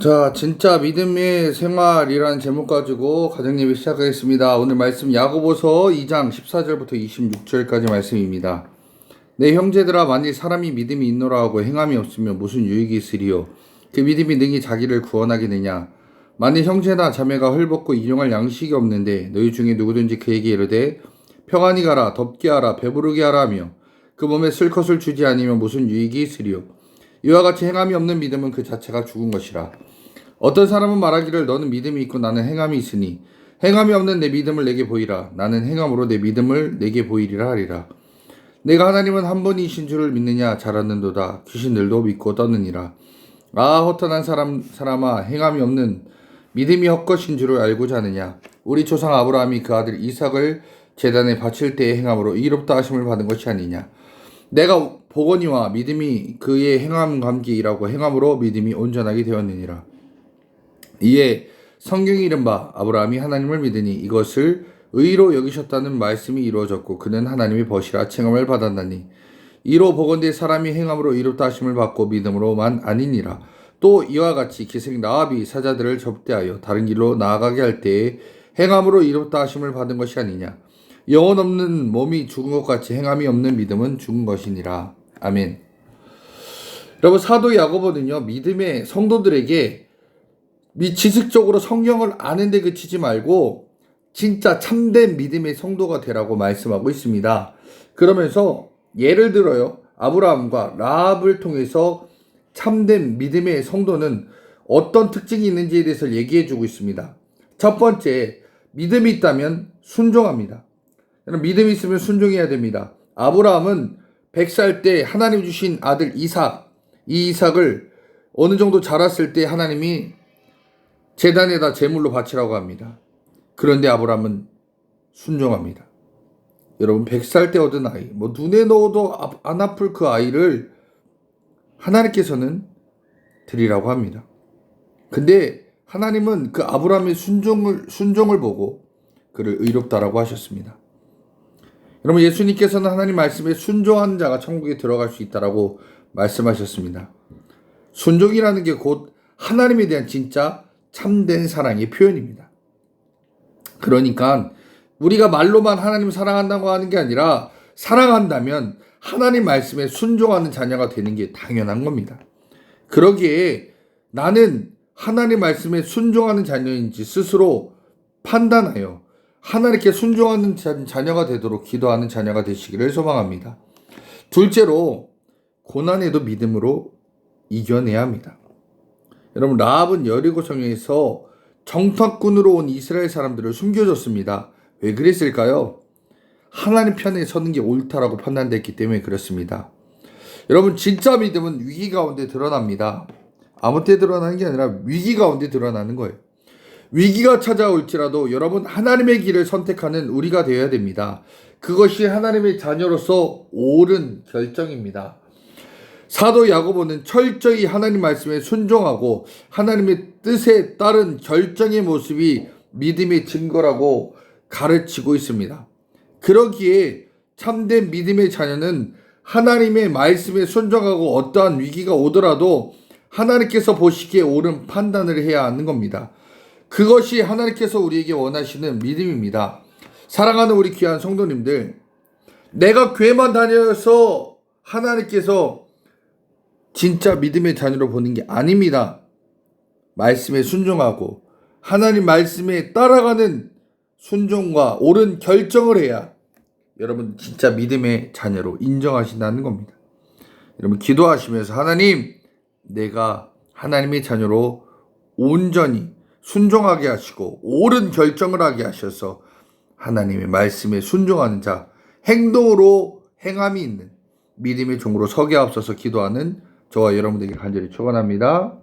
자, 진짜 믿음의 생활이라는 제목 가지고 가정 예배 시작하겠습니다. 오늘 말씀 야고보서 2장 14절부터 26절까지 말씀입니다. 내 형제들아 만일 사람이 믿음이 있노라 하고 행함이 없으면 무슨 유익이 있으리요? 그 믿음이 능히 자기를 구원하겠느냐? 만일 형제나 자매가 헐벗고 일용할 양식이 없는데 너희 중에 누구든지 그에게 이르되 평안히 가라 덥게 하라 배부르게 하라 하며 그 몸에 쓸 것을 주지 아니면 무슨 유익이 있으리요? 이와 같이 행함이 없는 믿음은 그 자체가 죽은 것이라. 어떤 사람은 말하기를 너는 믿음이 있고 나는 행함이 있으니 행함이 없는 내 믿음을 내게 보이라. 나는 행함으로 내 믿음을 내게 보이리라 하리라. 내가 하나님은 한 분이신 줄을 믿느냐 잘 알는도다. 귀신들도 믿고 떠느니라. 아 허탄한 사람 사람아 행함이 없는 믿음이 헛것인 줄을 알고자 하느냐. 우리 조상 아브라함이 그 아들 이삭을 제단에 바칠 때의 행함으로 이롭다 하심을 받은 것이 아니냐. 내가 보거니와 믿음이 그의 행함 감기이라고 행함으로 믿음이 온전하게 되었느니라. 이에 성경이 이른바 아브라함이 하나님을 믿으니 이것을 의로 여기셨다는 말씀이 이루어졌고 그는 하나님의 벗이라 칭함을 받았나니 이로 보건대 사람이 행함으로 이롭다 하심을 받고 믿음으로만 아니니라. 또 이와 같이 기생 나합이 사자들을 접대하여 다른 길로 나아가게 할 때에 행함으로 이롭다 하심을 받은 것이 아니냐. 영혼 없는 몸이 죽은 것 같이 행함이 없는 믿음은 죽은 것이니라. 아멘. 여러분 사도 야고보는요 믿음의 성도들에게 미 지식적으로 성경을 아는데 그치지 말고 진짜 참된 믿음의 성도가 되라고 말씀하고 있습니다. 그러면서 예를 들어요 아브라함과 라합을 통해서 참된 믿음의 성도는 어떤 특징이 있는지에 대해서 얘기해 주고 있습니다. 첫 번째 믿음이 있다면 순종합니다. 믿음이 있으면 순종해야 됩니다. 아브라함은 100살 때 하나님 주신 아들 이삭, 이 이삭을 어느 정도 자랐을 때 하나님이 재단에다 제물로 바치라고 합니다. 그런데 아브라함은 순종합니다. 여러분 100살 때 얻은 아이, 뭐 눈에 넣어도 안 아플 그 아이를 하나님께서는 드리라고 합니다. 근데 하나님은 그 아브라함의 순종을 순종을 보고 그를 의롭다라고 하셨습니다. 여러분 예수님께서는 하나님 말씀에 순종한 자가 천국에 들어갈 수 있다라고 말씀하셨습니다. 순종이라는 게 곧 하나님에 대한 진짜 참된 사랑의 표현입니다. 그러니까 우리가 말로만 하나님 사랑한다고 하는 게 아니라 사랑한다면 하나님 말씀에 순종하는 자녀가 되는 게 당연한 겁니다. 그러기에 나는 하나님 말씀에 순종하는 자녀인지 스스로 판단하여 하나님께 순종하는 자녀가 되도록 기도하는 자녀가 되시기를 소망합니다. 둘째로 고난에도 믿음으로 이겨내야 합니다. 여러분 라합은 여리고 성에서 정탐꾼으로 온 이스라엘 사람들을 숨겨줬습니다. 왜 그랬을까요? 하나님 편에 서는 게 옳다라고 판단됐기 때문에 그렇습니다. 여러분 진짜 믿음은 위기 가운데 드러납니다. 아무 때 드러나는 게 아니라 위기 가운데 드러나는 거예요. 위기가 찾아올지라도 여러분 하나님의 길을 선택하는 우리가 되어야 됩니다. 그것이 하나님의 자녀로서 옳은 결정입니다. 사도 야고보는 철저히 하나님 말씀에 순종하고 하나님의 뜻에 따른 결정의 모습이 믿음의 증거라고 가르치고 있습니다. 그러기에 참된 믿음의 자녀는 하나님의 말씀에 순종하고 어떠한 위기가 오더라도 하나님께서 보시기에 옳은 판단을 해야 하는 겁니다. 그것이 하나님께서 우리에게 원하시는 믿음입니다. 사랑하는 우리 귀한 성도님들, 내가 교회만 다녀서 하나님께서 진짜 믿음의 자녀로 보는 게 아닙니다. 말씀에 순종하고 하나님 말씀에 따라가는 순종과 옳은 결정을 해야 여러분 진짜 믿음의 자녀로 인정하신다는 겁니다. 여러분 기도하시면서 하나님 내가 하나님의 자녀로 온전히 순종하게 하시고 옳은 결정을 하게 하셔서 하나님의 말씀에 순종하는 자 행동으로 행함이 있는 믿음의 종으로 서게 앞서서 기도하는 저와 여러분들에게 간절히 축원합니다.